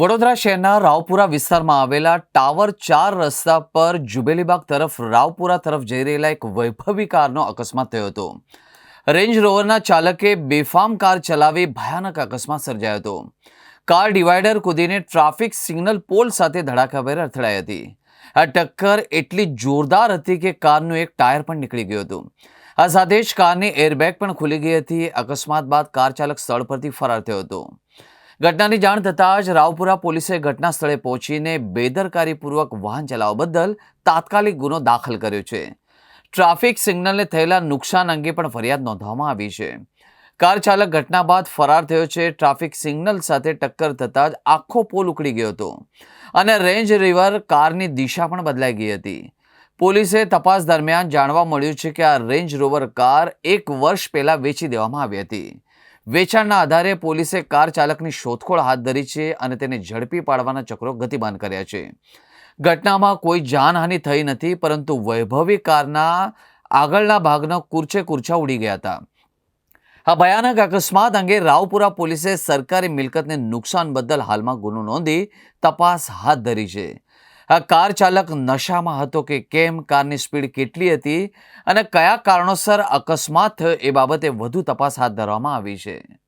વડોદરા શહેરના રાવપુરા વિસ્તારમાં આવેલા ટાવર ચાર રસ્તા પર જુબેલીબાગ તરફ રાવપુરા તરફ જઈ રહેલા એક વૈભવી કારનો અકસ્માત થયો હતો. રેન્જ રોવરના ચાલકે બેફામ કાર ચલાવી ભયાનક અકસ્માત સર્જાયો હતો. કાર ડિવાઈડર કૂદીને ટ્રાફિક સિગ્નલ પોલ સાથે ધડાકાભેર અથડાઈ હતી. આ ટક્કર એટલી જોરદાર હતી કે કારનું એક ટાયર પણ નીકળી ગયું હતું. આ સાથે જ કારની એરબેગ પણ ખુલી ગઈ હતી. અકસ્માત બાદ કાર ચાલક સ્થળ પરથી ફરાર થયો હતો. ઘટનાની જાણ થતાં જ રાવપુરા પોલીસે ઘટના સ્થળે પહોંચીને બેદરકારીપૂર્વક વાહન ચલાવવા બદલ તાત્કાલિક ગુનો દાખલ કર્યો છે. ટ્રાફિક સિગ્નલને થયેલા નુકસાન અંગે પણ ફરિયાદ નોંધવામાં આવી છે. કાર ચાલક ઘટના બાદ ફરાર થયો છે. ટ્રાફિક સિગ્નલ સાથે ટક્કર થતાં જ આખો પોલ ઉકળી ગયો હતો અને રેન્જ રિવર કારની દિશા પણ બદલાઈ ગઈ હતી. પોલીસે તપાસ દરમિયાન જાણવા મળ્યું છે કે આ રેન્જ રોવર કાર એક વર્ષ પહેલાં વેચી દેવામાં આવી હતી. વેચાણના આધારે પોલીસે કાર ચાલકની શોધખોળ હાથ ધરી છે અને તેને ઝડપી પાડવાના ચક્રો ગતિમાન કર્યા છે. ઘટનામાં કોઈ જાનહાનિ થઈ નથી, પરંતુ વૈભવી કારના આગળના ભાગના કુરચે કુરછા ઉડી ગયા હતા. આ ભયાનક અકસ્માત અંગે રાવપુરા પોલીસે સરકારી મિલકતને નુકસાન બદલ હાલમાં ગુનો નોંધી તપાસ હાથ ધરી છે. આ કાર ચાલક નશામાં હતો કે કેમ? કારની સ્પીડ કેટલી હતી? અને કયા કારણોસર અકસ્માત થયો? એ બાબતે વધુ તપાસ હાથ ધરવામાં આવી છે.